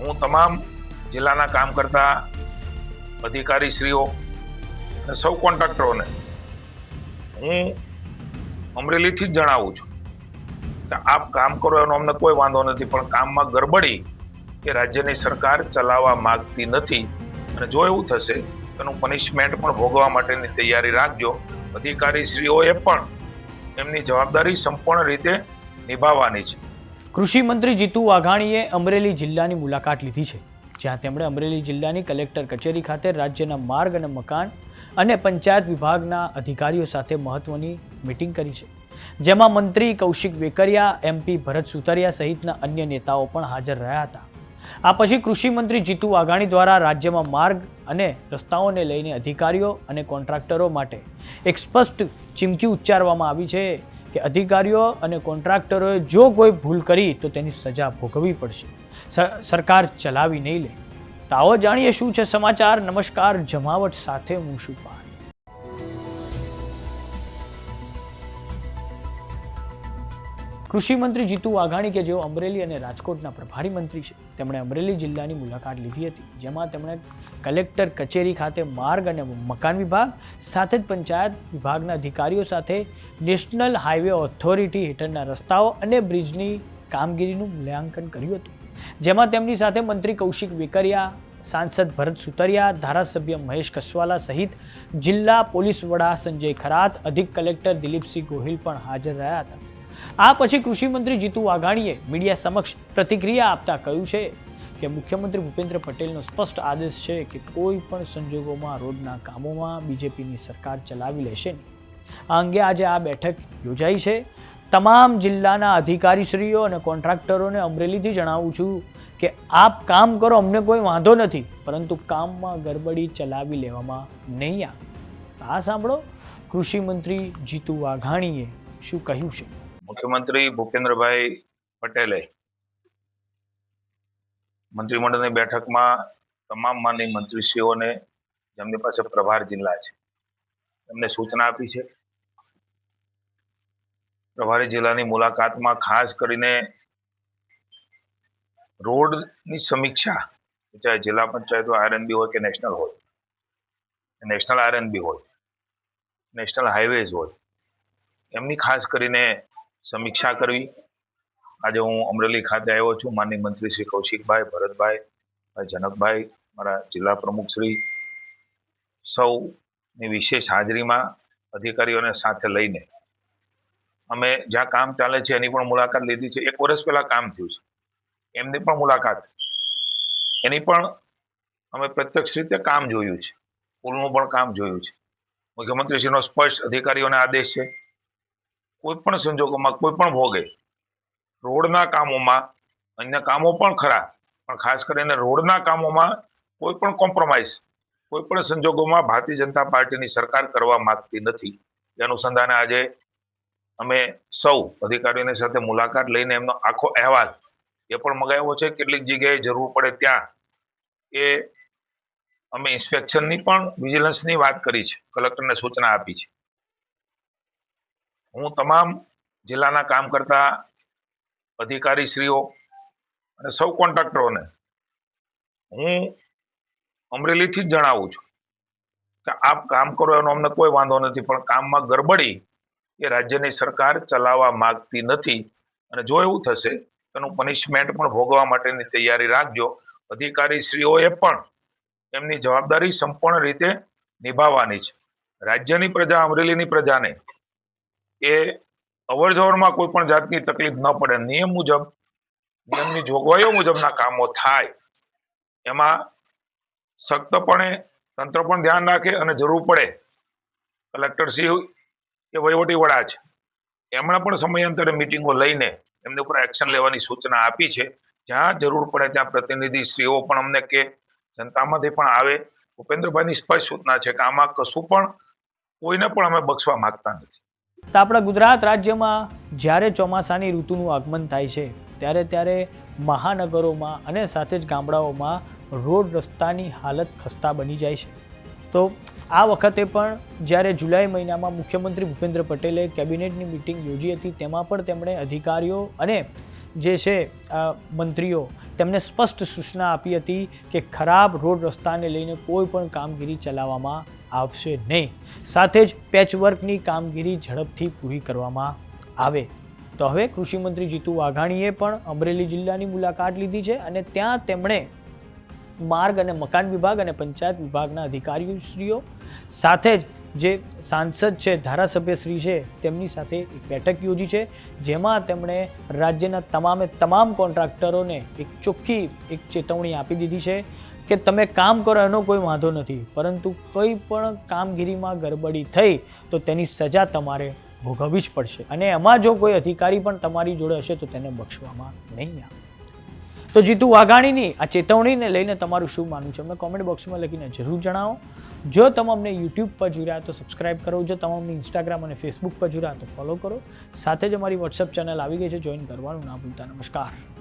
હું તમામ જિલ્લાના કામ કરતા અધિકારીશ્રીઓ અને સૌ કોન્ટ્રાક્ટરોને હું અમરેલીથી જ જણાવું છું કે આપ કામ કરો એનો અમને કોઈ વાંધો નથી, પણ કામમાં ગરબડી એ રાજ્યની સરકાર ચલાવવા માગતી નથી. અને જો એવું થશે તેનું પનિશમેન્ટ પણ ભોગવા માટેની તૈયારી રાખજો. અધિકારીશ્રીઓએ પણ એમની જવાબદારી સંપૂર્ણ રીતે નિભાવવાની છે. કૃષિ મંત્રી જીતુ વાઘાણીએ અમરેલી જિલ્લાની મુલાકાત લીધી છે, જ્યાં તેમણે અમરેલી જિલ્લાની કલેક્ટર કચેરી ખાતે રાજ્યના માર્ગ અને મકાન અને પંચાયત વિભાગના અધિકારીઓ સાથે મહત્વની મિટિંગ કરી છે. જેમાં મંત્રી કૌશિક વેકરિયા એમપી ભરત સુતરિયા સહિતના અન્ય નેતાઓ પણ હાજર રહ્યા હતા. આ પછી કૃષિ મંત્રી જીતુ વાઘાણી દ્વારા રાજ્યમાં માર્ગ અને રસ્તાઓને લઈને અધિકારીઓ અને કોન્ટ્રાક્ટરો માટે એક સ્પષ્ટ ચીમકી ઉચ્ચારવામાં આવી છે કે અધિકારીઓ અને કોન્ટ્રાક્ટરોએ જો કોઈ ભૂલ કરી તો તેની સજા ભોગવવી પડશે. સરકાર ચલાવી નહીં લે. તો આવો જાણીએ શું છે સમાચાર. નમસ્કાર, જમાવટ સાથે હું શું પાર્થ. કૃષિ મંત્રી જીતુ વાઘાણી કે જેઓ અમરેલી અને રાજકોટના પ્રભારી મંત્રી છે તેમણે અમરેલી જિલ્લાની મુલાકાત લીધી હતી, જેમાં તેમણે કલેક્ટર કચેરી ખાતે માર્ગ અને મકાન વિભાગ, સાથે જ પંચાયત વિભાગના અધિકારીઓ સાથે નેશનલ હાઈવે ઓથોરિટી હેઠળના રસ્તાઓ અને બ્રિજની કામગીરીનું મૂલ્યાંકન કર્યું હતું. જેમાં તેમની સાથે મંત્રી કૌશિક વેકરિયા, સાંસદ ભરત સુતરિયા, ધારાસભ્ય મહેશ કસવાલા સહિત જિલ્લા પોલીસ વડા સંજય ખરાત, અધિક કલેક્ટર દિલીપસિંહ ગોહિલ પણ હાજર રહ્યા હતા. આ પછી કૃષિ મંત્રી જીતુ વાઘાણીએ મીડિયા સમક્ષ પ્રતિક્રિયા આપતા કહ્યું છે કે મુખ્યમંત્રી ભૂપેન્દ્ર પટેલનો સ્પષ્ટ આદેશ છે કે કોઈ પણ સંજોગોમાં રોડના કામોમાં બીજેપીની સરકાર ચલાવી લેશે નહીં. આ અંગે આજે આ બેઠક યોજાઈ છે. તમામ જિલ્લાના અધિકારીશ્રીઓ અને કોન્ટ્રાક્ટરોને અમરેલીથી જણાવું છું કે આપ કામ કરો, અમને કોઈ વાંધો નથી, પરંતુ કામમાં ગડબડી ચલાવી લેવામાં નહીં આવે. આ સાંભળો કૃષિ મંત્રી જીતુ વાઘાણીએ શું કહ્યું છે. મુખ્યમંત્રી ભૂપેન્દ્રભાઈ પટેલે મંત્રીમંડળની બેઠકમાં તમામ માનની મંત્રીશ્રીઓને જેમની પાસે પ્રભાર જિલ્લા છે, એમને સૂચના આપી છે. પ્રભારી જિલ્લાની મુલાકાતમાં ખાસ કરીને રોડની સમીક્ષા, ચાહે જિલ્લા પંચાયત હોય આરએનબી હોય કે નેશનલ હોય, નેશનલ આરએનબી હોય, નેશનલ હાઈવેઝ હોય, એમની ખાસ કરીને સમીક્ષા કરવી. આજે હું અમરેલી ખાતે આવ્યો છું. માનનીય મંત્રી શ્રી કૌશિકભાઈ, ભરતભાઈ ભાઈ જનકભાઈ, મારા જિલ્લા પ્રમુખ શ્રી, સૌની વિશેષ હાજરીમાં અધિકારીઓને સાથે લઈને અમે જ્યાં કામ ચાલે છે એની પણ મુલાકાત લીધી છે. એક વર્ષ પહેલા કામ થયું છે. એમની પણ મુલાકાત. એની પણ અમે પ્રત્યક્ષ રીતે કામ જોયું છે. પુલનું પણ કામ જોયું છે. મુખ્યમંત્રીશ્રીનો સ્પષ્ટ અધિકારીઓને આદેશ છે. કોઈ પણ સંજોગોમાં કોઈ પણ ભોગે, રોડના કામોમાં, અન્ય કામો પણ ખરા, પણ ખાસ કરીને રોડના કામોમાં કોઈ પણ કોમ્પ્રોમાઇઝ કોઈ પણ સંજોગોમાં ભારતીય જનતા પાર્ટીની સરકાર કરવા માંગતી નથી. એ અનુસંધાને આજે અમે સૌ અધિકારીઓની સાથે મુલાકાત લઈને એમનો આખો અહેવાલ એ પણ મગાવ્યો છે. કેટલીક જગ્યાએ જરૂર પડે ત્યાં એ અમે ઇન્સ્પેક્શનની પણ વિજિલન્સની વાત કરી છે, કલેક્ટરને સૂચના આપી છે. હું તમામ જિલ્લાના કામ કરતા અધિકારીશ્રીઓ અને સૌ કોન્ટ્રાક્ટરોને હું અમરેલીથી જ જણાવું છું કે આપ કામ કરો એનો અમને કોઈ વાંધો નથી, પણ કામમાં ગરબડી એ રાજ્યની સરકાર ચલાવવા માગતી નથી. અને જો એવું થશે, તેનું પનિશમેન્ટ પણ ભોગવા માટેની તૈયારી રાખજો. અધિકારીશ્રીઓએ પણ એમની જવાબદારી સંપૂર્ણ રીતે નિભાવવાની છે. રાજ્યની પ્રજા અમરેલીની પ્રજાને એ અવર જવરમાં કોઈ પણ જાતની તકલીફ ન પડે. નિયમ મુજબ, નિયમની જોગવાઈઓ મુજબના કામો થાય. એમાં સખ્તપણે તંત્ર પણ ધ્યાન રાખે અને જરૂર પડે. કલેક્ટર સિંહ કે વહીવટી વડા છે એમણે પણ સમયાંતરે મિટિંગો લઈને એમની ઉપર એક્શન લેવાની સૂચના આપી છે. જ્યાં જરૂર પડે ત્યાં પ્રતિનિધિશ્રીઓ પણ અમને કે જનતામાંથી પણ આવે. ભૂપેન્દ્રભાઈની સ્પષ્ટ સૂચના છે કે આમાં કશું પણ કોઈને પણ અમે બક્ષવા માંગતા નથી. તો આપણા ગુજરાત રાજ્યમાં જ્યારે ચોમાસાની ઋતુનું આગમન થાય છે, ત્યારે ત્યારે મહાનગરોમાં અને સાથે જ ગામડાઓમાં રોડ રસ્તાની હાલત ખસ્તા બની જાય છે. તો આ વખતે પણ જ્યારે જુલાઈ મહિનામાં મુખ્યમંત્રી ભૂપેન્દ્ર પટેલે કેબિનેટની મિટિંગ યોજી હતી, તેમાં પણ તેમણે અધિકારીઓ અને જે છે મંત્રીઓ તેમને સ્પષ્ટ સૂચના આપી હતી કે ખરાબ રોડ રસ્તાને લઈને કોઈ પણ કામગીરી ચલાવવામાં આવશે નહીં. સાથે જ પેચવર્કની કામગીરી ઝડપથી પૂરી કરવામાં આવે. તો હવે કૃષિમંત્રી જીતુ વાઘાણીએ પણ અમરેલી જિલ્લાની મુલાકાત લીધી છે અને ત્યાં તેમણે માર્ગ અને મકાન વિભાગ અને પંચાયત વિભાગના અધિકારીશ્રીઓ સાથે જ જે સાંસદ છે, ધારાસભ્યશ્રી છે, તેમની સાથે એક બેઠક યોજી છે, જેમાં તેમણે રાજ્યના તમામે તમામ કોન્ટ્રાક્ટરોને એક ચોખ્ખી એક ચેતવણી આપી દીધી છે. કે તમે કામ કરો એનો કોઈ વાંધો નથી. પરંતુ કોઈ પણ કામગીરીમાં ગડબડી થઈ, તો તેની સજા તમારે ભોગવવી જ પડશે. અને એમાં જો કોઈ અધિકારી પણ તમારી જોડે હશે, તો તેને બક્ષવામાં નહીં આવે. તો જીતુ વાઘાણીની આ ચેતવણીને લઈને તમારું શું માનવું છે? અમને કોમેન્ટ બોક્સમાં લખીને જરૂર જણાવો. જો તમે અમને યુટ્યુબ પર જોઈ તો સબસ્ક્રાઇબ કરો. જો તમે અમને ઇન્સ્ટાગ્રામ અને ફેસબુક પર જોઈ તો ફોલો કરો. સાથે જ અમારી વોટ્સઅપ ચેનલ આવી ગઈ છે. જોઈન કરવાનું ના ભૂલતા. નમસ્કાર.